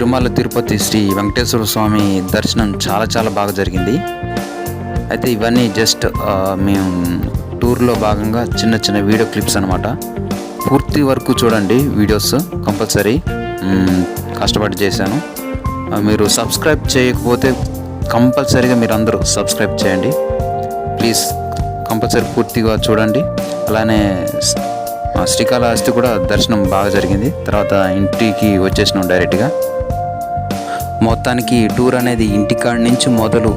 తిరుమల తిరుపతి శ్రీ వెంకటేశ్వర స్వామి దర్శనం చాలా చాలా బాగా జరిగింది. అయితే ఇవన్నీ జస్ట్ మేము టూర్లో భాగంగా చిన్న చిన్న వీడియో క్లిప్స్ అనమాట పూర్తి వరకు చూడండి వీడియోస్ కంపల్సరీ. కష్టపడి చేశాను. మీరు సబ్స్క్రైబ్ చేయకపోతే కంపల్సరీగా మీరు అందరూ సబ్స్క్రైబ్ చేయండి. ప్లీజ్ కంపల్సరీ పూర్తిగా చూడండి. అలానే శ్రీకాళహస్తి కూడా దర్శనం బాగా జరిగింది. తర్వాత ఇంటికి వచ్చేసినాం డైరెక్ట్గా. మొత్తానికి టూర్ అనేది ఇంటికాడ నుంచి మొదలు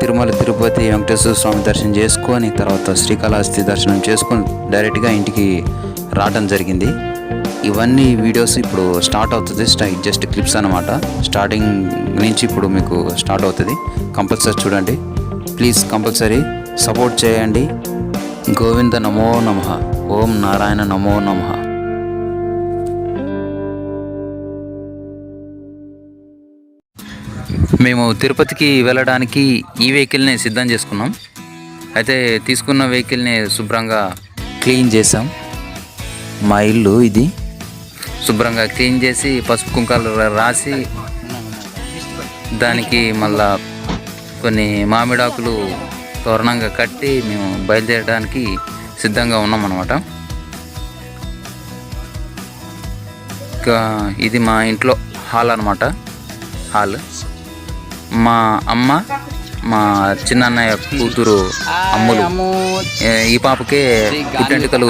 తిరుమల తిరుపతి వెంకటేశ్వర స్వామి దర్శనం చేసుకొని తర్వాత శ్రీకాళహస్తి దర్శనం చేసుకొని డైరెక్ట్గా ఇంటికి రావడం జరిగింది. ఇవన్నీ వీడియోస్ ఇప్పుడు స్టార్ట్ అవుతుంది. జస్ట్ క్లిప్స్ అనమాట స్టార్టింగ్ నుంచి ఇప్పుడు మీకు స్టార్ట్ అవుతుంది. కంపల్సరీ చూడండి. ప్లీజ్ కంపల్సరీ సపోర్ట్ చేయండి. గోవింద నమో నమ. ఓం నారాయణ నమో నమ. మేము తిరుపతికి వెళ్ళడానికి ఈ వెహికల్ని సిద్ధం చేసుకున్నాం. అయితే తీసుకున్న వెహికల్ని శుభ్రంగా క్లీన్ చేసాం మా ఇల్లు ఇది. శుభ్రంగా క్లీన్ చేసి పసుపు కుంకాలు రాసి దానికి మళ్ళా కొన్ని మామిడాకులు తోరణంగా కట్టి మేము బయలుదేరడానికి సిద్ధంగా ఉన్నాం అనమాట ఇది మా ఇంట్లో హాల్ అనమాట హాల్. మా అమ్మ మా చిన్నన్నయ్య కూతురు అమ్ములు. ఈ పాపకే పుట్టెంటుకలు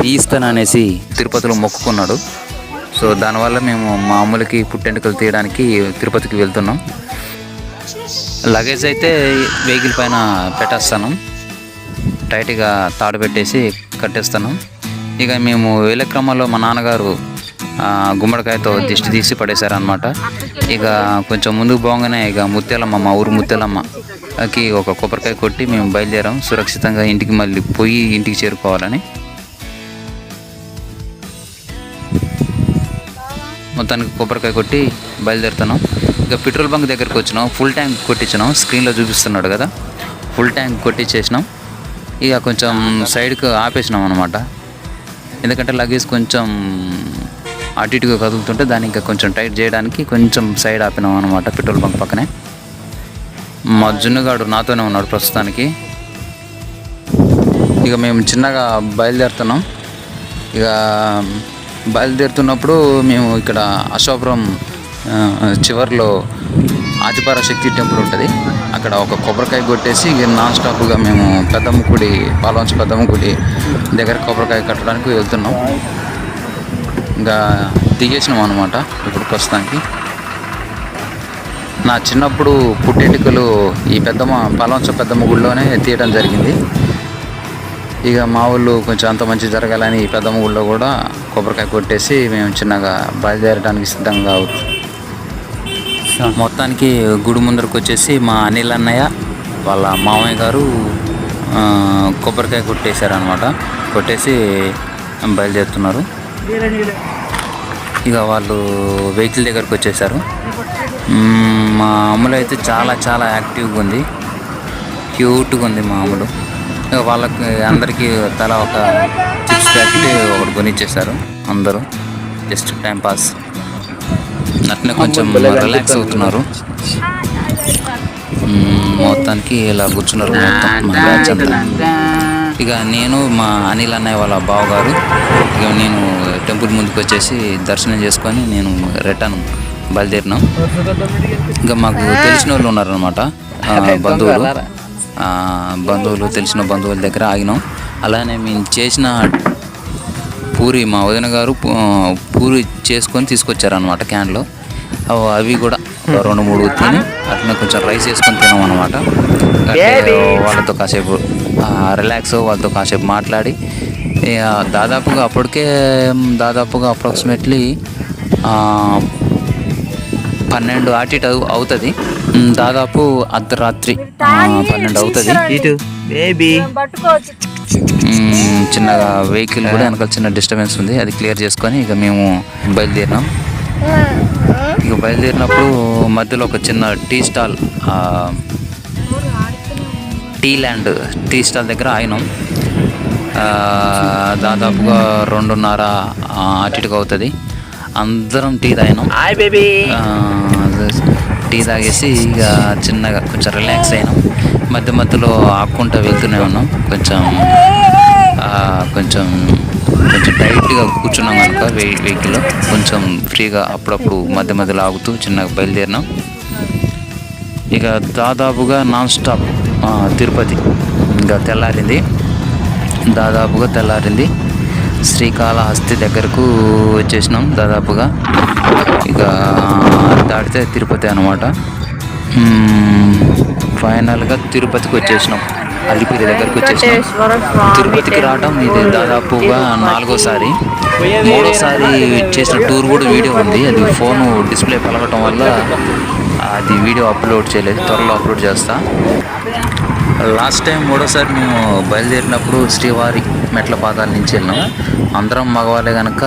తీస్తాననేసి తిరుపతిలో మొక్కుకున్నాడు. సో దానివల్ల మేము మా అమ్ములకి పుట్టెంటుకలు తీయడానికి తిరుపతికి వెళ్తున్నాం. లగేజ్ అయితే వెహికల్ పైన పెట్టేస్తాను. టైట్గా తాడు పెట్టేసి కట్టేస్తాను. ఇక మేము వెళ్ళే క్రమంలో మా నాన్నగారు గుమ్మడికాయతో దిష్టి తీసి పడేశారనమాట ఇక కొంచెం ముందుకు పోగానే ఇక ముత్యాలమ్మ మా ఊరు ముత్యాలమ్మకి ఒక కొబ్బరికాయ కొట్టి మేము బయలుదేరాం. సురక్షితంగా ఇంటికి మళ్ళీ పోయి ఇంటికి చేరుకోవాలని. మొత్తానికి కొబ్బరికాయ కొట్టి బయలుదేరుతున్నాం. ఇక పెట్రోల్ బంక్ దగ్గరికి వచ్చినాం. ఫుల్ ట్యాంక్ కొట్టించినాం. స్క్రీన్లో చూపిస్తున్నాడు కదా. ఫుల్ ట్యాంక్ కొట్టించేసినాం. ఇక కొంచెం సైడ్కి ఆపేసినాం అనమాట ఎందుకంటే లగేజ్ కొంచెం అటు ఇటుగా కదులుతుంటే దాన్ని ఇంకా కొంచెం టైట్ చేయడానికి కొంచెం సైడ్ ఆపినాం అనమాట పెట్రోల్ బంక్ పక్కనే. మా జున్నుగాడు నాతోనే ఉన్నాడు ప్రస్తుతానికి. ఇక మేము చిన్నగా బయలుదేరుతున్నాం. ఇక బయలుదేరుతున్నప్పుడు మేము ఇక్కడ అశోపురం చివరిలో చివర్లో ఆదిపార శక్తి టెంపుల్ ఉంటుంది. అక్కడ ఒక కొబ్బరికాయ కొట్టేసి ఇక నాన్ స్టాప్గా మేము పెద్దమ్మ గుడి పాలవంచ పెద్దమ్మ గుడి దగ్గర కొబ్బరికాయ కట్టడానికి వెళ్తున్నాం. ఇంకా దిగేసినాం అనమాట ఇప్పుడు ప్రస్తుతానికి. నా చిన్నప్పుడు పుట్టెంటికలు ఈ పెద్దమ్మ పలవంచ పెద్దమ్మ గుడిలోనే తీయడం జరిగింది. ఇక మా ఊళ్ళు కొంచెం అంత మంచి జరగాలని ఈ పెద్దమ్మ గుడిలో కూడా కొబ్బరికాయ కొట్టేసి మేము చిన్నగా బయలుదేరడానికి సిద్ధంగా మొత్తానికి గుడి ముందరకు వచ్చేసి మా అనిల్ అన్నయ్య వాళ్ళ మామయ్య గారు కొబ్బరికాయ కొట్టేశారనమాట కొట్టేసి బయలుదేరుతున్నారు. ఇక వాళ్ళు వెహికల్ దగ్గరకు వచ్చేసారు. మా అమ్ములు అయితే చాలా చాలా యాక్టివ్గా ఉంది. క్యూట్గా ఉంది మా అమ్ములు. ఇక వాళ్ళకి అందరికీ తల ఒక చిప్స్ ప్యాకెట్ ఒకటి కొనిచ్చేసారు అందరూ. Just time pass. అట్నే కొంచెం రిలాక్స్ అవుతున్నారు. మొత్తానికి ఇలా కూర్చున్నారు మొత్తం మా బ్యాచ్ అంతా. ఇక నేను మా అనిల్ అన్నయ్య వాళ్ళ బావగారు. ఇక నేను టెంపుల్ ముందుకు వచ్చేసి దర్శనం చేసుకొని నేను రిటర్న్ బయలుదేరినాం. ఇంకా మాకు తెలిసిన వాళ్ళు ఉన్నారనమాట బంధువులు. బంధువులు తెలిసిన బంధువుల దగ్గర ఆగినాం. అలానే మేము చేసిన పూరి మా వదిన గారు పూరి చేసుకొని తీసుకొచ్చారనమాట క్యాన్లో. అవి- కూడా రెండు మూడు తిని అట్లనే కొంచెం రైస్ వేసుకొని తినాం అనమాట వాళ్ళతో కాసేపు రిలాక్స్ వాళ్ళతో కాసేపు మాట్లాడి దాదాపుగా అప్పటికే దాదాపుగా అప్రాక్సిమేట్లీ పన్నెండు అవు- అవుతుంది. దాదాపు అర్ధరాత్రి. పన్నెండు అవుతుంది. ఇటు బేబీ చిన్నగా వెహికల్ కూడా వెనకాల చిన్న డిస్టర్బెన్స్ ఉంది. అది క్లియర్ చేసుకొని ఇక మేము బయలుదేరినాం. ఇక బయలుదేరినప్పుడు మధ్యలో ఒక చిన్న టీ స్టాల్ ఆ, టీ ల్యాండ్ టీ స్టాల్ దగ్గర ఆగినాం. దాదాపుగా రెండున్నర ఆ, అటు ఇటుగా అవుతుంది అందరం టీ తాగినాం. టీ తాగేసి ఇక చిన్నగా కొంచెం రిలాక్స్ అయినాం. మధ్య మధ్యలో ఆక్కుంటా వెళ్తూనే ఉన్నాం. కొంచెం కొంచెం కొంచెం టైట్గా కూర్చున్నాం కనుక వెహి వెహికల్ కొంచెం ఫ్రీగా అప్పుడప్పుడు మధ్య మధ్యలో ఆగుతూ చిన్నగా బయలుదేరినాం. ఇక దాదాపుగా నాన్ స్టాప్ తిరుపతి ఇంకా తెల్లారింది. దాదాపుగా తెల్లారింది. శ్రీకాళహస్తి దగ్గరకు వచ్చేసినాం దాదాపుగా. ఇక దాటితే తిరుపతి అనమాట ఫైనల్గా తిరుపతికి వచ్చేసినాం. అలిపిరి దగ్గరకు వచ్చేసినాం. తిరుపతికి రావడం ఇది దాదాపుగా నాలుగోసారి. మూడోసారి చేసిన టూర్ కూడా వీడియో ఉంది. అది ఫోన్ డిస్ప్లే పలకటం వల్ల అది వీడియో అప్లోడ్ చేయలేదు. త్వరలో అప్లోడ్ చేస్తా. లాస్ట్ టైం మూడోసారి మేము బయలుదేరినప్పుడు శ్రీవారి మెట్ల పాదాల నుంచి వెళ్ళినాం. అందరం మగవాళ్ళే కనుక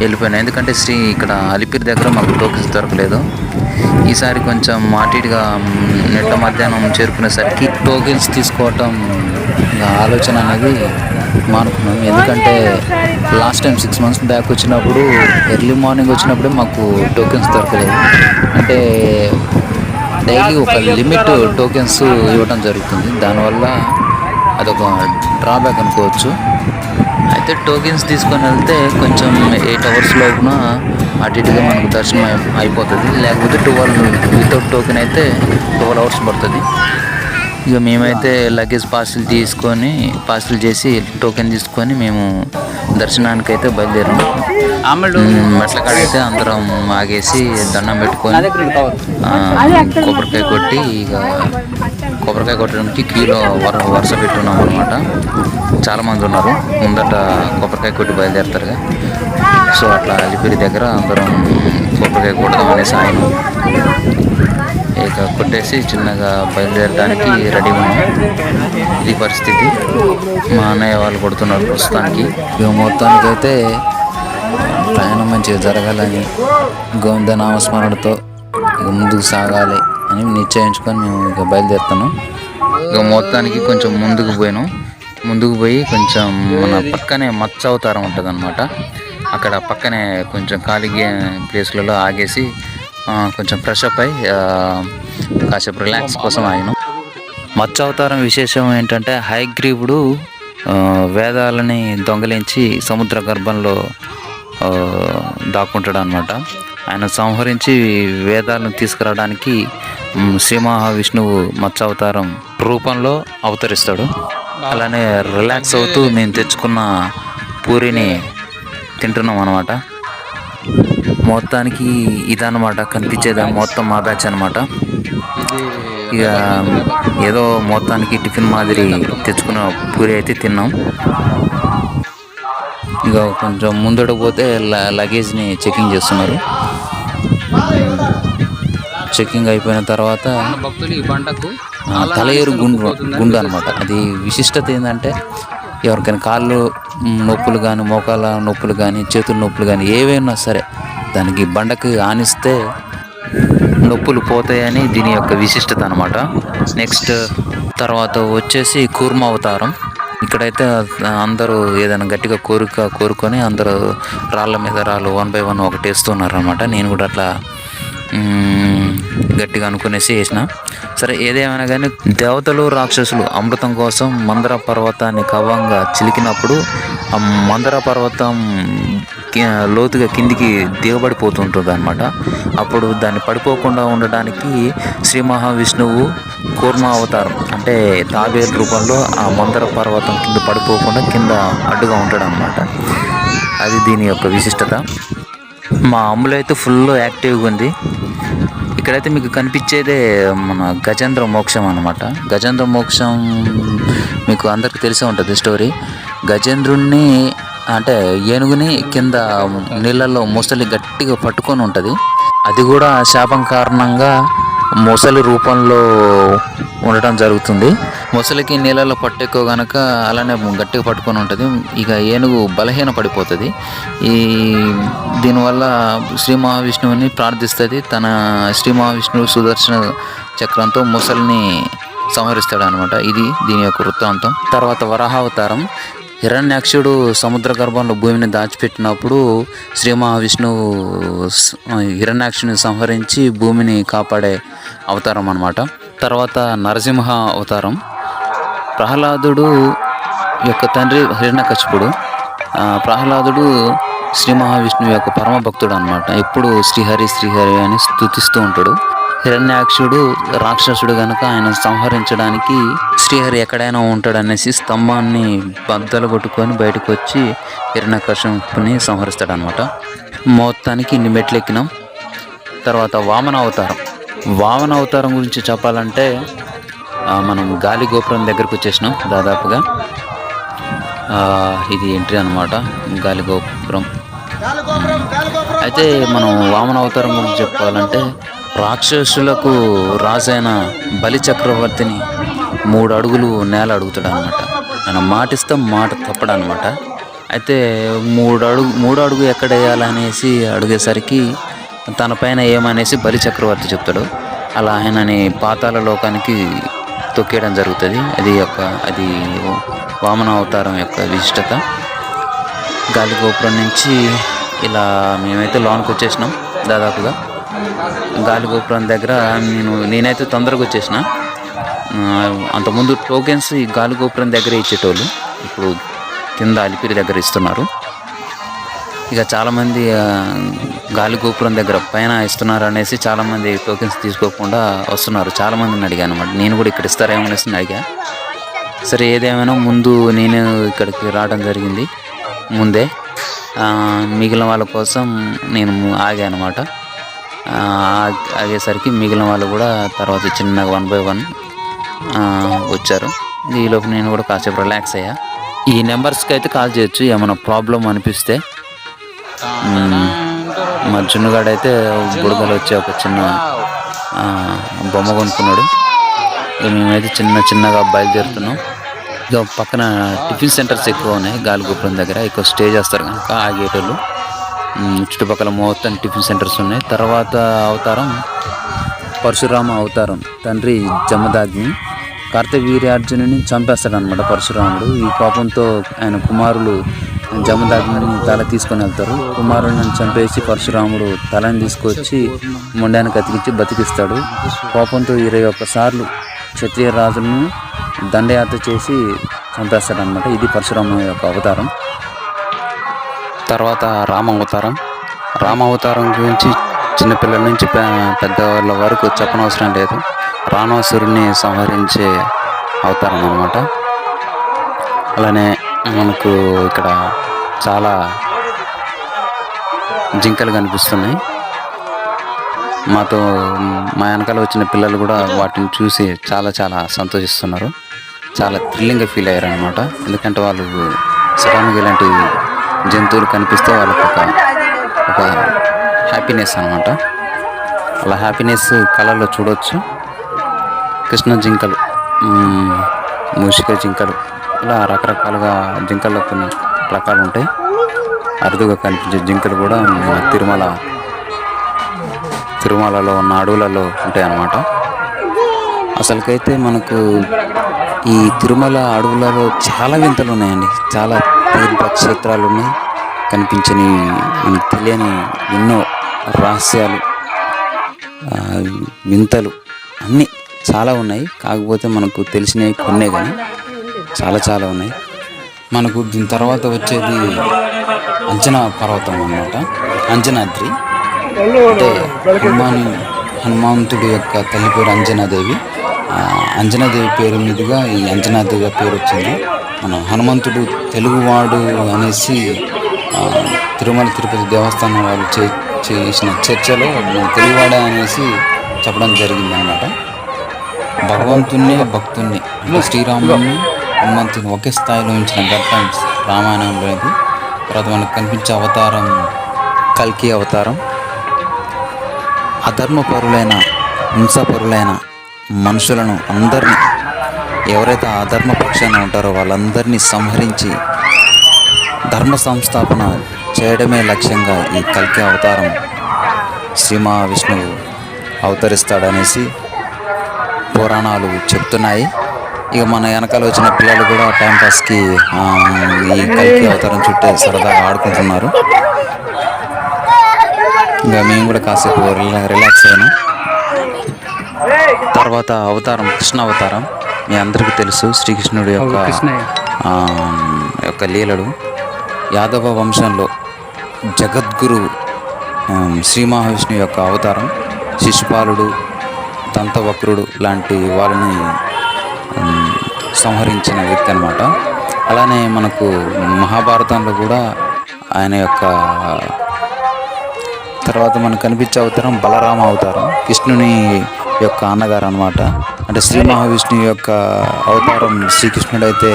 వెళ్ళిపోయినాం. ఎందుకంటే శ్రీ ఇక్కడ అలిపిరి దగ్గర మాకు టోకెన్స్ దొరకలేదు. ఈసారి కొంచెం మాటిగా నెట్ల మధ్యాహ్నం చేరుకునేసరికి టోకెన్స్ తీసుకోవటం ఆలోచన అనేది మానుకున్నాం. ఎందుకంటే last time six months back వచ్చినప్పుడు ఎర్లీ మార్నింగ్ వచ్చినప్పుడే మాకు టోకెన్స్ దొరకలేదు. అంటే డైలీ ఒక లిమిట్ టోకెన్స్ ఇవ్వడం జరుగుతుంది. దానివల్ల అదొక డ్రాబ్యాక్ అనుకోవచ్చు. అయితే టోకెన్స్ తీసుకొని వెళ్తే కొంచెం ఎయిట్ అవర్స్ లోపున అటు ఇటుగా మనకు దర్శనం అయి- అయిపోతుంది. లేకపోతే ట్వెల్వ్ వితౌట్ టోకెన్ అయితే ట్వెల్వ్ అవర్స్ పడుతుంది. ఇక మేమైతే లగేజ్ పార్సిల్ తీసుకొని పార్సిల్ చేసి టోకెన్ తీసుకొని మేము దర్శనానికి అయితే బయలుదేరాము మ్మ్, మెట్ల కాడ అయితే అందరం ఆగేసి దండం పెట్టుకొని కొబ్బరికాయ కొట్టి ఇక కొబ్బరికాయ కొట్టడానికి క్యూలో వర వరుస పెట్టున్నాం అనమాట చాలా మంది ఉన్నారు. ముందట కొబ్బరికాయ కొట్టి బయలుదేరుతారుగా సో అట్లా అలిపిరి దగ్గర అందరం కొబ్బరికాయ కొడదాం అనేసి ఆయన ఇక కొట్టేసి చిన్నగా బయలుదేరడానికి రెడీ ఉన్నాం ఇది పరిస్థితి. మా అన్నయ్య వాళ్ళు కొడుతున్నారు ప్రస్తుతానికి. ఇక మొత్తానికి అయితే ప్రయాణం మంచిగా జరగాలని గోవింద నామస్మరణతో ఇక ముందుకు సాగాలి అని నిశ్చయించుకొని మేము ఇక బయలుదేరుతున్నాం. ఇక మొత్తానికి కొంచెం ముందుకు పోయాను. ముందుకు పోయి కొంచెం మన పక్కనే మత్స్య అవతారం ఉంటుంది అక్కడ పక్కనే కొంచెం ఖాళీ ప్లేస్లలో ఆగేసి కొంచెం ఫ్రెష్ అప్ అయి ఆ, కాసేపు రిలాక్స్ కోసం ఆగినాం. మత్స్య అవతారం విశేషం ఏంటంటే హైగ్రీవుడు వేదాలని దొంగలించి సముద్ర గర్భంలో దాక్కుంటాడు అనమాట ఆయన సంహరించి వేదాలను తీసుకురావడానికి మ్, శ్రీ మహావిష్ణువు మత్స్య అవతారం రూపంలో అవతరిస్తాడు. అలానే రిలాక్స్ అవుతూ మేము తెచ్చుకున్న పూరిని తింటున్నాం అనమాట మొత్తానికి ఇదన్నమాట కనిపించేది మొత్తం మా బ్యాచ్ అనమాట ఇక ఏదో మొత్తానికి టిఫిన్ మాదిరి తెచ్చుకున్న పూరి అయితే తిన్నాం. ఇక కొంచెం ముందట పోతే ల- లగేజ్ని చెకింగ్ చేస్తున్నారు. చెకింగ్ అయిపోయిన తర్వాత తలయేరు గుండు గుండు అనమాట అది విశిష్టత ఏంటంటే ఎవరికైనా కాళ్ళు నొప్పులు కానీ మోకాల నొప్పులు కానీ చేతుల నొప్పులు కానీ ఏవైనా సరే దానికి బండకు ఆనిస్తే నొప్పులు పోతాయని దీని యొక్క విశిష్టత అనమాట నెక్స్ట్ తర్వాత వచ్చేసి కూర్మ అవతారం. ఇక్కడైతే అందరూ ఏదైనా గట్టిగా కోరిక కోరుకొని అందరూ రాళ్ళ మీద రాళ్ళు వన్ బై వన్ ఒకటి వేస్తున్నారు అనమాట నేను కూడా అట్లా గట్టిగా అనుకునేసి వేసిన. సరే ఏదేమైనా కానీ దేవతలు రాక్షసులు అమృతం కోసం మందర పర్వతాన్ని కవంగా చిలికినప్పుడు ఆ మందర పర్వతం లోతుగా కిందికి దిగబడిపోతుంటుంది అనమాట అప్పుడు దాన్ని పడిపోకుండా ఉండడానికి శ్రీ మహావిష్ణువు కూర్మ అవతారం అంటే తాబేలు రూపంలో ఆ మందర పర్వతం కింద పడిపోకుండా కింద అడ్డుగా ఉంటాడు అనమాట అది దీని యొక్క విశిష్టత. మా అమ్ములు అయితే ఫుల్ యాక్టివ్గా ఉంది. ఇక్కడైతే మీకు కనిపించేదే మన గజేంద్ర మోక్షం అనమాట గజేంద్ర మోక్షం మీకు అందరికీ తెలిసే ఉంటుంది స్టోరీ. గజేంద్రుణ్ణి అంటే ఏనుగుని కింద నీళ్ళల్లో ముసలి గట్టిగా పట్టుకొని ఉంటుంది. అది కూడా శాపం కారణంగా ముసలి రూపంలో ఉండటం జరుగుతుంది. ముసలికి నీళ్ళలో పట్టెక్కువ గనక అలానే గట్టిగా పట్టుకొని ఉంటుంది. ఇక ఏనుగు బలహీన పడిపోతుంది. ఈ దీనివల్ల శ్రీ మహావిష్ణువుని ప్రార్థిస్తుంది. తన శ్రీ మహావిష్ణువు సుదర్శన చక్రంతో ముసలిని సంహరిస్తాడు అనమాట ఇది దీని యొక్క వృత్తాంతం. తర్వాత వరాహావతారం. హిరణ్యాక్షుడు సముద్ర గర్భంలో భూమిని దాచిపెట్టినప్పుడు శ్రీ మహావిష్ణువు హిరణ్యాక్షుని సంహరించి భూమిని కాపాడే అవతారం అన్నమాట. తర్వాత నరసింహ అవతారం. ప్రహ్లాదుడు యొక్క తండ్రి హిరణ్యకశిపుడు. ప్రహ్లాదుడు శ్రీ మహావిష్ణువు యొక్క పరమ భక్తుడు అనమాట ఎప్పుడు శ్రీహరి శ్రీహరి అని స్తుతిస్తూ ఉంటాడు. హిరణ్యాక్షుడు రాక్షసుడు గనుక ఆయన సంహరించడానికి శ్రీహరి ఎక్కడైనా ఉంటాడు అనేసి స్తంభాన్ని బద్దలు కొట్టుకొని బయటకు వచ్చి హిరణ్యకశిపుని సంహరిస్తాడు అనమాట మొత్తానికి ఇన్ని మెట్లు ఎక్కినాం తర్వాత వామన అవతారం. వామన అవతారం గురించి చెప్పాలంటే మనం గాలి గోపురం దగ్గరకు వచ్చేసినాం దాదాపుగా. ఇది ఎంట్రీ అనమాట గాలి గోపురం. అయితే మనం వామన అవతారం గురించి చెప్పాలంటే రాక్షసులకు రాజైన బలి చక్రవర్తిని మూడు అడుగులు నేల అడుగుతాడు అనమాట ఆయన మాటిస్తే మాట తప్పడు అనమాట అయితే మూడు అడుగు మూడు అడుగు ఎక్కడ వేయాలనేసి అడిగేసరికి తన పైన ఏమనేసి బలి చక్రవర్తి చెప్తాడు. అలా ఆయనని పాతాల లోకానికి తొక్కేయడం జరుగుతుంది. అది యొక్క అది వామన అవతారం యొక్క విశిష్టత. గాలి గోపురం నుంచి ఇలా మేమైతే లోనికి వచ్చేసినాం దాదాపుగా. గాలి గోపురం దగ్గర నేను నేనైతే తొందరగా వచ్చేసిన. అంతకుముందు టోకెన్స్ ఈ గాలి గోపురం దగ్గర ఇచ్చేటోళ్ళు. ఇప్పుడు కింద అలిపిరి దగ్గర ఇస్తున్నారు. ఇక చాలామంది గాలి గోపురం దగ్గర పైన ఇస్తున్నారు అనేసి చాలామంది టోకెన్స్ తీసుకోకుండా వస్తున్నారు. చాలామందిని అడిగాను అనమాట నేను కూడా ఇక్కడ ఇస్తారేమో అనేసి అడిగా. సరే ఏదేమైనా ముందు నేను ఇక్కడికి రావడం జరిగింది. ముందే మిగిలిన వాళ్ళ కోసం నేను ఆగా అనమాట ఆగేసరికి మిగిలిన వాళ్ళు కూడా తర్వాత చిన్నగా వన్ బై వన్ వచ్చారు. ఈలోపు నేను కూడా కాసేపు రిలాక్స్ అయ్యా. ఈ నెంబర్స్కి అయితే కాల్ చేయొచ్చు ఏమైనా ప్రాబ్లం అనిపిస్తే. మా చిన్నగాడైతే బుడగలు వచ్చి ఒక చిన్న బొమ్మ కొనుక్కున్నాడు. మేమైతే చిన్న చిన్నగా బయలుదేరుతున్నాం. ఇక పక్కన టిఫిన్ సెంటర్స్ ఎక్కువ ఉన్నాయి గాలిగోపురం దగ్గర ఎక్కువ స్టే చేస్తారు కనుక ఆగేటోళ్ళు. గేటోళ్ళు చుట్టుపక్కల మొత్తం టిఫిన్ సెంటర్స్ ఉన్నాయి. తర్వాత అవతారం పరశురామ అవతారం. తండ్రి జమదాగ్ని. కార్తవీర్యార్జునుని చంపేస్తాడు అనమాట పరశురాముడు. ఈ కోపంతో ఆయన కుమారులు జమదాగ్ని తల తీసుకొని వెళ్తారు. కుమారులను చంపేసి పరశురాముడు తలని తీసుకొచ్చి మొండానికి అతికించి బతికిస్తాడు. కోపంతో ఇరవై ఒక్కసార్లు క్షత్రియ రాజులను దండయాత్ర చేసి చంపేస్తాడు అనమాట ఇది పరశురామ యొక్క అవతారం. తర్వాత రామ అవతారం. రామ అవతారం గురించి చిన్నపిల్లల నుంచి పెద్దవాళ్ళ వరకు చెప్పనవసరం లేదు. రావణాసురుని సంహరించే అవతారం అనమాట అలానే మనకు ఇక్కడ చాలా జింకలు కనిపిస్తున్నాయి. మాతో మా వెనకాల వచ్చిన పిల్లలు కూడా వాటిని చూసి చాలా చాలా సంతోషిస్తున్నారు. చాలా థ్రిల్లింగ్గా ఫీల్ అయ్యారు అనమాట ఎందుకంటే వాళ్ళు సడన్గా ఇలాంటి జంతువులు కనిపిస్తే వాళ్ళకి ఒక ఒక హ్యాపీనెస్ అనమాట అలా హ్యాపీనెస్ కళల్లో చూడవచ్చు కృష్ణ జింకలు మూషిక జింకలు ఇలా రకరకాలుగా జింకల్లో కొన్ని రకాలు ఉంటాయి. అరుదుగా కనిపించే జింకలు కూడా మన తిరుమల తిరుమలలో ఉన్న అడవులలో ఉంటాయి అన్నమాట. అసలుకైతే మనకు ఈ తిరుమల అడవులలో చాలా వింతలు ఉన్నాయండి. చాలా తీర్థ క్షేత్రాలు ఉన్నాయి కనిపించని మనకు తెలియని ఎన్నో రహస్యాలు వింతలు అన్నీ చాలా ఉన్నాయి. కాకపోతే మనకు తెలిసినవి కొన్నే కానీ చాలా చాలా ఉన్నాయి. మనకు దీని తర్వాత వచ్చేది అంజనా పర్వతం అన్నమాట. అంజనాద్రి. అంటే హనుమాన్ హనుమంతుడి యొక్క తల్లి పేరు అంజనాదేవి. అంజనాదేవి పేరు మీదుగా ఈ అంజనాదేవి పేరు వచ్చింది. మన హనుమంతుడు తెలుగువాడు అనేసి తిరుమల తిరుపతి దేవస్థానం వాళ్ళు చే చేసిన చర్చలో తెలుగువాడ అనేసి చెప్పడం జరిగింది అనమాట భగవంతుణ్ణి భక్తుణ్ణి. అంటే శ్రీరాముని హనుమంతుని ఒకే స్థాయిలో ఉంచిన ఘట్టం రామాయణంలో ఇది తర్వాత మనకు కనిపించే అవతారం కల్కి అవతారం. అధర్మపరులైన హింసాపరులైన మనుషులను అందరినీ ఎవరైతే ఆ అధర్మ పక్షాన ఉంటారో వాళ్ళందరినీ సంహరించి ధర్మ సంస్థాపన చేయడమే లక్ష్యంగా ఈ కల్కి అవతారం శ్రీ మహావిష్ణువు అవతరిస్తాడనేసి పురాణాలు చెప్తున్నాయి. ఇక మన వెనకాల వచ్చిన పిల్లలు కూడా టైం పాస్కి ఈ కల్కి అవతారం చుట్టే సరదాగా ఆడుకుంటున్నారు. ఇంకా మేము కూడా కాసేపు రిలా- రిలాక్స్ అయినా. తర్వాత అవతారం కృష్ణ అవతారం మీ అందరికీ తెలుసు శ్రీకృష్ణుడి యొక్క యొక్క లీలలు. యాదవ వంశంలో జగద్గురు శ్రీ మహావిష్ణువు యొక్క అవతారం శిశుపాలుడు దంతవక్రుడు లాంటి వాళ్ళని సంహరించిన వ్యక్తి అనమాట అలానే మనకు మహాభారతంలో కూడా ఆయన యొక్క తర్వాత మనకు కనిపించే అవతారం బలరామ అవతారం. కృష్ణుని యొక్క అన్నగారు అనమాట అంటే శ్రీ మహావిష్ణువు యొక్క అవతారం శ్రీకృష్ణుడు అయితే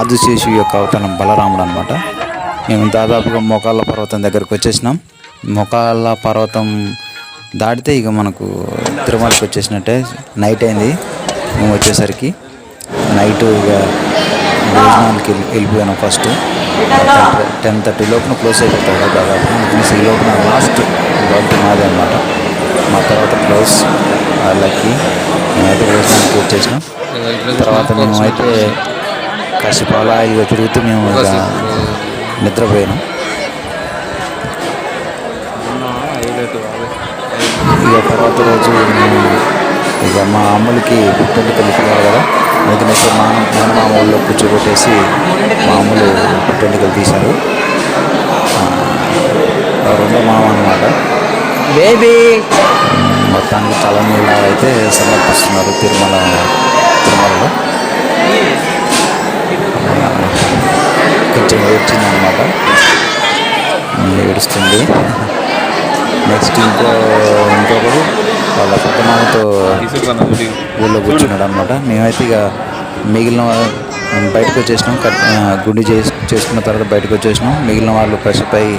ఆదిశేషు యొక్క అవతారం బలరాముడు అనమాట మేము దాదాపుగా మోకాళ్ళ పర్వతం దగ్గరకు వచ్చేసినాం. మోకాళ్ళ పర్వతం దాటితే ఇక మనకు తిరుమలకి వచ్చేసినట్టే నైట్ అయింది. మేము వచ్చేసరికి నైట్ ఇక భోజనానికి వెళ్ళి వెళ్ళిపోయాను ఫస్ట్. టెన్ థర్టీ లోపల క్లోజ్ అయిపోతాయి కదా. దాదాపు అందుకని ఈ లోపల లాస్ట్ గవర్నమెంట్ మాది అనమాట మా తర్వాత క్లోజ్ వాళ్ళకి మేమైతే భోజనానికి వచ్చేసినాం తర్వాత మేము అయితే కాసేపు అలా ఇక తిరుగుతూ మేము ఇక నిద్రపోయాను. ఇక తర్వాత రోజు ఇక మా అమ్ములకి పుట్టింటి కలిపినారు కదా. అందుకనేసి మా మేనమామ ఊళ్ళో కూర్చోబెట్టేసి మా అమ్ములు పుట్టింటికలు తీశారు రెండో మామ అనమాట బేబీ! మొత్తానికి తలనీళ్ళ అయితే సమర్పిస్తున్నారు తిరుమల తిరుమలలో. కొంచెం ఏడ్చింది అనమాట ఏడుస్తుంది. నెక్స్ట్ ఇంకో ఇంకొకరు వాళ్ళ పెద్దమామతో ఊళ్ళో కూర్చున్నాడు అనమాట మేమైతే ఇక మిగిలిన బయటకు వచ్చేసినాం. గుండి చేసి చేసుకున్న తర్వాత బయటకు వచ్చేసినాం. మిగిలిన వాళ్ళు ఫ్రెషప్ అయ్యి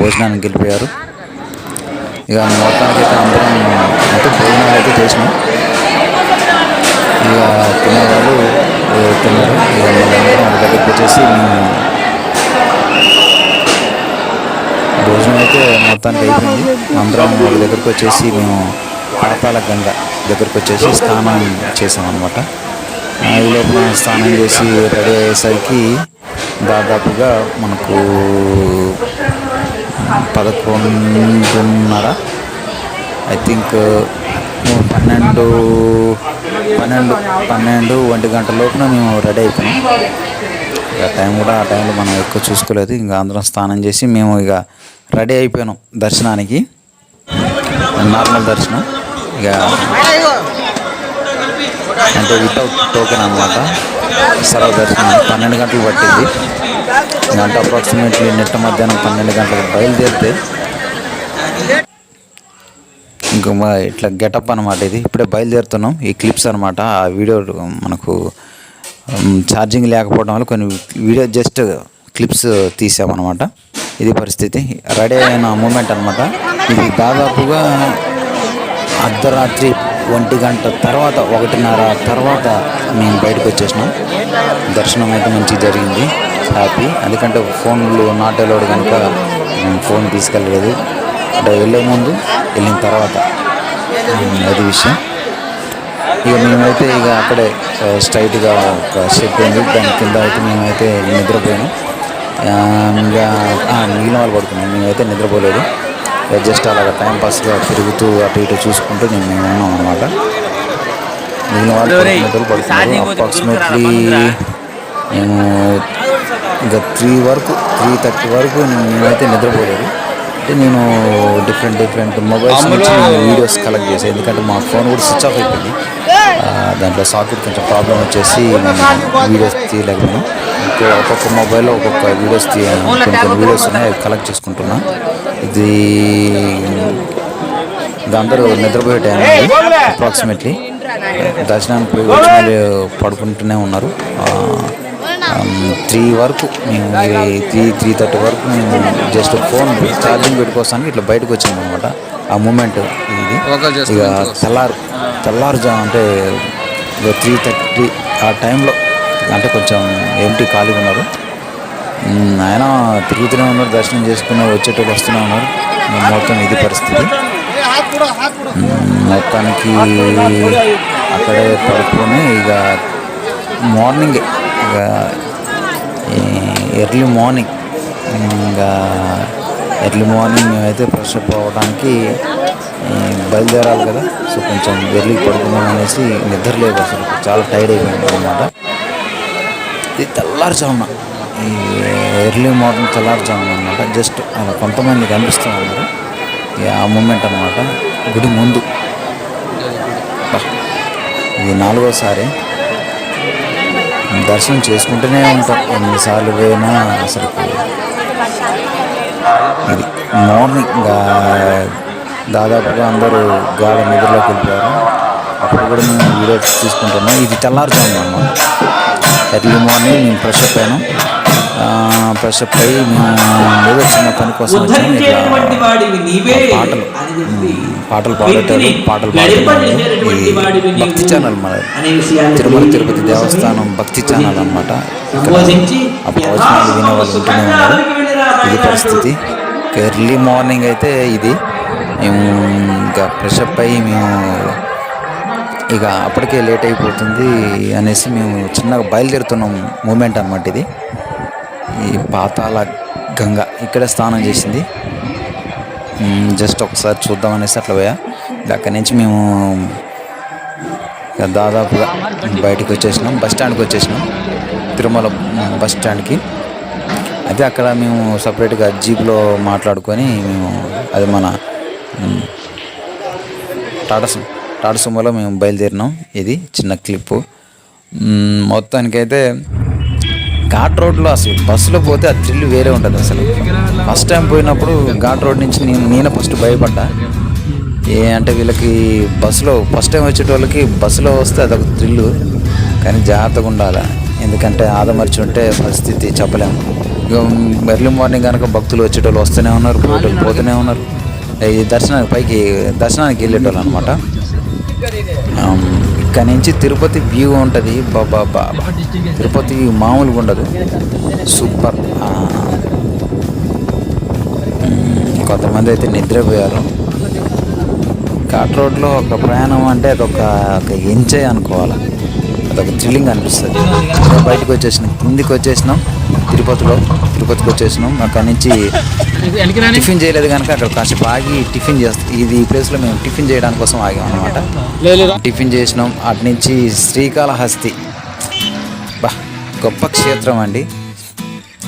భోజనానికి వెళ్ళిపోయారు. ఇక మొత్తానికి అయితే అందరం అంటే భోజనాలు అయితే చేసినాం. ఇక తినేవాళ్ళు తిన్నారు. ఇక మళ్ళీ అందరం వాళ్ళ దగ్గరికి వచ్చేసి మేము భోజనం అయితే మొత్తానికి అయిపోయింది. అందరం వాళ్ళ దగ్గరికి వచ్చేసి మేము పాతాల గంగ దగ్గరికి వచ్చేసి స్నానం చేసామన్నమాట అనమాట ఈ లోపల స్నానం చేసి రెడీ అయ్యేసరికి దాదాపుగా మనకు పదకొండున్నర ఐ థింక్ పన్నెండు పన్నెండు పన్నెండు ఒంటి గంట లోపున మేము రెడీ అయిపోయినాం. ఇక టైం కూడా ఆ టైంలో మనం ఎక్కువ చూసుకోలేదు ఇంకా అందరం స్నానం చేసి మేము ఇక రెడీ అయిపోయినాం దర్శనానికి. నార్మల్ దర్శనం. ఇక అంటే వితౌట్ టోకెన్ అనమాట సర్వ దర్శనం పన్నెండు గంటలు పట్టింది. అంటే అప్రాక్సిమేట్లీ నిట్ట మధ్యాహ్నం పన్నెండు గంటలకు బయలుదేరితే ఇంకా ఇట్లా గెటప్ అనమాట ఇది. ఇప్పుడే బయలుదేరుతున్నాం. ఈ క్లిప్స్ అనమాట ఆ వీడియో మనకు ఛార్జింగ్ లేకపోవడం వల్ల కొన్ని వీడియో జస్ట్ క్లిప్స్ తీసామన్నమాట. ఇది పరిస్థితి. రెడీ అయిన మూమెంట్ అనమాట ఇది దాదాపుగా అర్ధరాత్రి ఒంటి గంట తర్వాత ఒకటిన్నర తర్వాత మేము బయటకు వచ్చేసినాం. దర్శనం అయితే మంచిగా జరిగింది. హ్యాపీ ఎందుకంటే ఫోన్లు నాట్ అలౌడ్ కనుక మేము ఫోన్ తీసుకెళ్ళలేదు. అంటే వెళ్ళే ముందు వెళ్ళిన తర్వాత. అది విషయం. ఇక మేమైతే ఇక అక్కడే స్ట్రైట్గా ఒక షెడ్ ఉంది. దాని కింద అయితే మేమైతే నిద్రపోయాము ఇంకా ఆ, మిగిలిన వాళ్ళు పడుకున్నాం మేమైతే నిద్రపోలేదు. జస్ట్ అలాగ టైం పాస్గా తిరుగుతూ అటు ఇటు చూసుకుంటూ మేము మేము ఉన్నాం అనమాట మిగిలిన వాళ్ళు పడుకున్నారు. అప్రాక్సిమేట్లీ మేము ఇంకా త్రీ వరకు త్రీ థర్టీ వరకు నేను నేనైతే నిద్రపోలేదు. అంటే నేను డిఫరెంట్ డిఫరెంట్ మొబైల్స్ నుంచి నేను వీడియోస్ కలెక్ట్ చేశాను ఎందుకంటే మా ఫోన్ కూడా స్విచ్ ఆఫ్ అయిపోయింది. దాంట్లో సాకెట్ కొంచెం ప్రాబ్లం వచ్చేసి నేను వీడియోస్ తీయలేకపోయాను. ఇంకో ఒక్కొక్క మొబైల్లో ఒక్కొక్క వీడియోస్ తీయ కొన్ని కొన్ని వీడియోస్ ఉన్నాయి అవి కలెక్ట్ చేసుకుంటున్నా. ఇది అందరూ నిద్రపోయే టైం అప్రాక్సిమేట్లీ దర్శనానికి పోయి వచ్చి మళ్ళీ పడుకుంటూనే ఉన్నారు. త్రీ వరకు మేము త్రీ త్రీ థర్టీ వరకు మేము జస్ట్ ఫోన్ ఛార్జింగ్ పెట్టుకోవడానికి ఇట్లా బయటకు వచ్చాము అనమాట ఆ మూమెంట్ ఇది. ఇక తెల్లారు తెల్లారుజా అంటే ఇక త్రీ థర్టీ ఆ టైంలో అంటే కొంచెం ఏంటి ఖాళీగా ఉన్నారు. ఆయన తిరుగుతూనే ఉన్నారు దర్శనం చేసుకుని వచ్చేటట్టు వస్తూనే ఉన్నారు. మొత్తం ఇది పరిస్థితి. మొత్తానికి అక్కడే పడుకొని ఇక మార్నింగ్ ఇక ఎర్లీ మార్నింగ్ ఇంకా ఎర్లీ మార్నింగ్ మేమైతే ఫ్రెష్ అప్ అవ్వడానికి బయలుదేరాలి కదా. సో కొంచెం ఎర్లీ పడుకుందాం అనేసి నిద్ర లేదు అసలు. చాలా టైర్డ్ అయిపోయింది అనమాట ఇది తెల్లారుజామున. ఎర్లీ మార్నింగ్ తెల్లారుజామున అనమాట జస్ట్ అలా కొంతమంది కనిపిస్తూ ఉన్నారు. ఆ మూమెంట్ అనమాట గుడి ముందు. ఇది నాలుగోసారి. దర్శనం చేసుకుంటూనే ఉంటాం. ఎన్నిసార్లు పోయినా అసలు. ఇది మార్నింగ్ దాదాపుగా అందరూ గాఢ నిద్రలోకి వెళ్ళిపోయారు. అప్పుడు కూడా మేము వీడియో తీసుకుంటున్నాం. ఇది తెల్లారుజాము అనమాట ఎర్లీ మార్నింగ్ మేము ఫ్రెష్ అప్ అయినాం. ఫ్రెష్ అప్ అయ్యి ఏదో చిన్న పని కోసం వచ్చాము పాటలు. పాటలు పాడేటారు పాటలు నీవు. భక్తి ఛానల్ మన తిరుమల తిరుపతి దేవస్థానం భక్తి ఛానల్ అనమాట ఇక్కడ ఆ ఉంటూనే ఉన్నారు ఇది పరిస్థితి. ఎర్లీ మార్నింగ్ అయితే ఇది. మేము ఇంకా ఫ్రెష్ అప్ అయ్యి మేము ఇక అప్పటికే లేట్ అయిపోతుంది అనేసి మేము చిన్నగా బయలుదేరుతున్నాం మూమెంట్ అనమాట ఇది. ఈ పాతాల గంగ ఇక్కడ స్నానం చేసింది. జస్ట్ ఒకసారి చూద్దాం అనేసి అట్లా పోయా. అక్కడి నుంచి మేము దాదాపుగా బయటికి వచ్చేసినాం బస్ స్టాండ్కి వచ్చేసినాం తిరుమల బస్ స్టాండ్కి. అయితే అక్కడ మేము సపరేట్గా జీప్లో మాట్లాడుకొని మేము అది మన టాటా సుమ్ టాటా సుమోలో మేము బయలుదేరినాం. ఇది చిన్న క్లిప్పు. మొత్తానికైతే ఘాట్ రోడ్లో అసలు బస్సులో పోతే ఆ థ్రిల్ వేరే ఉంటుంది అసలు. ఫస్ట్ టైం పోయినప్పుడు ఘాట్ రోడ్ నుంచి నేను నేనే ఫస్ట్ భయపడ్డా. ఏ అంటే వీళ్ళకి బస్సులో ఫస్ట్ టైం వచ్చేటోళ్ళకి బస్సులో వస్తే అదొక థ్రిల్లు కానీ జాగ్రత్తగా ఉండాలి. ఎందుకంటే ఆదమర్చి ఉంటే పరిస్థితి చెప్పలేము ఎర్లీ మార్నింగ్ కనుక భక్తులు వచ్చేటోళ్ళు వస్తూనే ఉన్నారు పోయేటోళ్ళు పోతూనే ఉన్నారు. ఈ దర్శనానికి పైకి దర్శనానికి వెళ్ళేటోళ్ళు అనమాట ఇక్కడ నుంచి తిరుపతి వ్యూ ఉంటుంది. బాబా బాబా తిరుపతి వ్యూ మామూలుగా ఉండదు. సూపర్. కొంతమంది అయితే నిద్రపోయారు. ఘాట్ రోడ్లో ఒక ప్రయాణం అంటే అదొక ఒక ఎంజాయ్ అనుకోవాలి. అదొక థ్రిల్లింగ్ అనిపిస్తుంది. బయటకు వచ్చేసినాం. కిందికి వచ్చేసినాం. తిరుపతిలో తిరుపతికి వచ్చేసినాం. అక్కడి నుంచి టిఫిన్ చేయలేదు కనుక అక్కడ కాసేపు ఆగి టిఫిన్ చేస్తాం ఇది ఈ ప్లేస్లో మేము టిఫిన్ చేయడానికి కోసం ఆగాం అనమాట టిఫిన్ చేసినాం. అటు నుంచి శ్రీకాళహస్తి. బా గొప్ప క్షేత్రం అండి.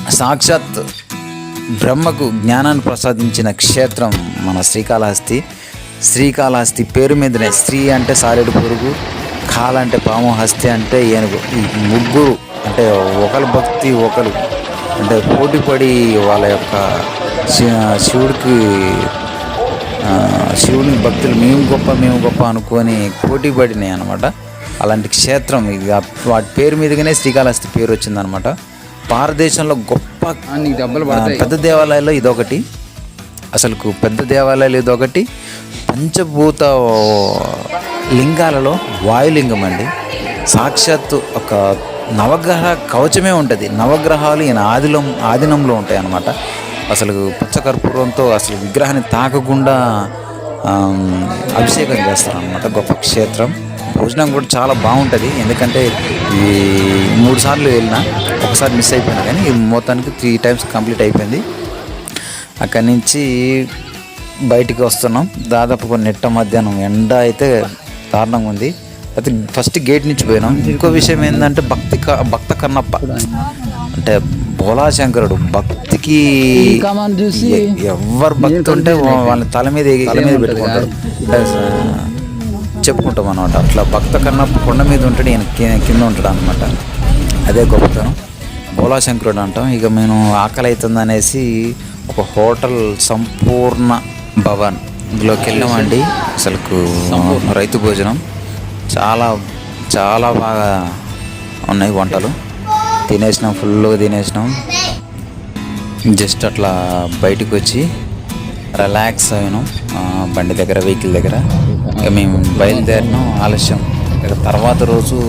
సాక్షాత్ బ్రహ్మకు జ్ఞానాన్ని ప్రసాదించిన క్షేత్రం మన శ్రీకాళహస్తి. శ్రీకాళహస్తి పేరు మీదనే శ్రీ అంటే సారెడు పురుగు కాల అంటే పాము హస్తి అంటే ఏనుగు. ఈ ముగ్గురు అంటే ఒకరి భక్తి ఒకరు అంటే పోటీపడి వాళ్ళ యొక్క శివుడికి శివుని భక్తులు మేము గొప్ప మేము గొప్ప అనుకొని పోటీ పడినాయి అనమాట అలాంటి క్షేత్రం ఇది. వాటి పేరు మీదుగానే శ్రీకాళహస్తి పేరు వచ్చిందనమాట భారతదేశంలో గొప్ప పెద్ద దేవాలయాల్లో ఇదొకటి. అసలుకు పెద్ద దేవాలయాలు ఇదొకటి. పంచభూత లింగాలలో వాయులింగం అండి. సాక్షాత్తు ఒక నవగ్రహ కవచమే ఉంటుంది. నవగ్రహాలు ఈయన ఆదిలో ఆధీనంలో ఉంటాయి అన్నమాట అసలు పచ్చకర్పూరంతో అసలు విగ్రహాన్ని తాకకుండా అభిషేకం చేస్తారనమాట గొప్ప క్షేత్రం. భోజనం కూడా చాలా బాగుంటుంది. ఎందుకంటే ఈ మూడు సార్లు వెళ్ళిన ఒకసారి మిస్ అయిపోయినా కానీ ఈ మొత్తానికి త్రీ టైమ్స్ కంప్లీట్ అయిపోయింది. అక్కడి నుంచి బయటికి వస్తున్నాం. దాదాపు కొన్ని నెట్ట మధ్యాహ్నం. ఎండ అయితే దారుణంగా ఉంది. అయితే ఫస్ట్ గేట్ నుంచి పోయినాం. ఇంకో విషయం ఏంటంటే భక్తి క- భక్త కన్నప్ప. అంటే భోలాశంకరుడు భక్తికి ఎ- ఎవరు భక్తి ఉంటే వాళ్ళ తల మీద తల మీద పెట్టుకుంటారు. చెప్పుకుంటాం అనమాట అట్లా భక్త కన్నప్ప కొండ మీద ఉంటాడు ఈయన కింద ఉంటాడు అనమాట అదే గొప్పతనం. భోలాశంకరుడు అంటాం. ఇక మేము ఆకలి అవుతుంది అనేసి ఒక హోటల్ సంపూర్ణ భవన్ ఇందులోకి వెళ్ళామండి. అసలుకు రైతు భోజనం. చాలా చాలా బాగా ఉన్నాయి వంటలు. తినేసినాం ఫుల్గా తినేసినాం. జస్ట్ అట్లా బయటకు వచ్చి రిలాక్స్ అయినాం బండి దగ్గర వెహికల్ దగ్గర. ఇక మేము బయలుదేరినాం ఆలస్యం. ఇక తర్వాత రోజు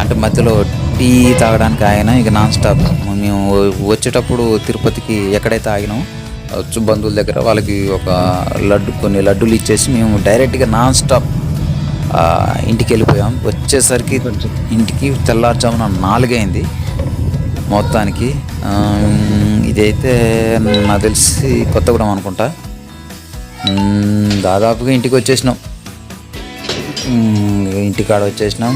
అంటే మధ్యలో టీ తాగడానికి ఆయన ఇక నాన్ స్టాప్ మేము వచ్చేటప్పుడు తిరుపతికి ఎక్కడైతే ఆగినాం వచ్చు బంధువుల దగ్గర వాళ్ళకి ఒక లడ్డు కొన్ని లడ్డూలు ఇచ్చేసి మేము డైరెక్ట్గా నాన్ స్టాప్ ఇంటికి వెళ్ళిపోయాం. వచ్చేసరికి ఇంటికి తెల్లారుజామున నాలుగైంది. మొత్తానికి ఇదైతే నాకు తెలిసి కొత్తగూడెం అనుకుంటా. దాదాపుగా ఇంటికి వచ్చేసినాం. ఇంటికాడ వచ్చేసినాం.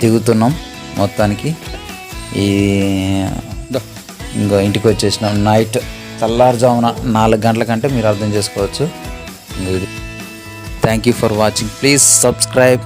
దిగుతున్నాం మొత్తానికి. ఈ ఇంకా ఇంటికి వచ్చేసినాం. నైట్ తెల్లారుజామున నాలుగు గంటల కంటే మీరు అర్థం చేసుకోవచ్చు. Thank you for watching please subscribe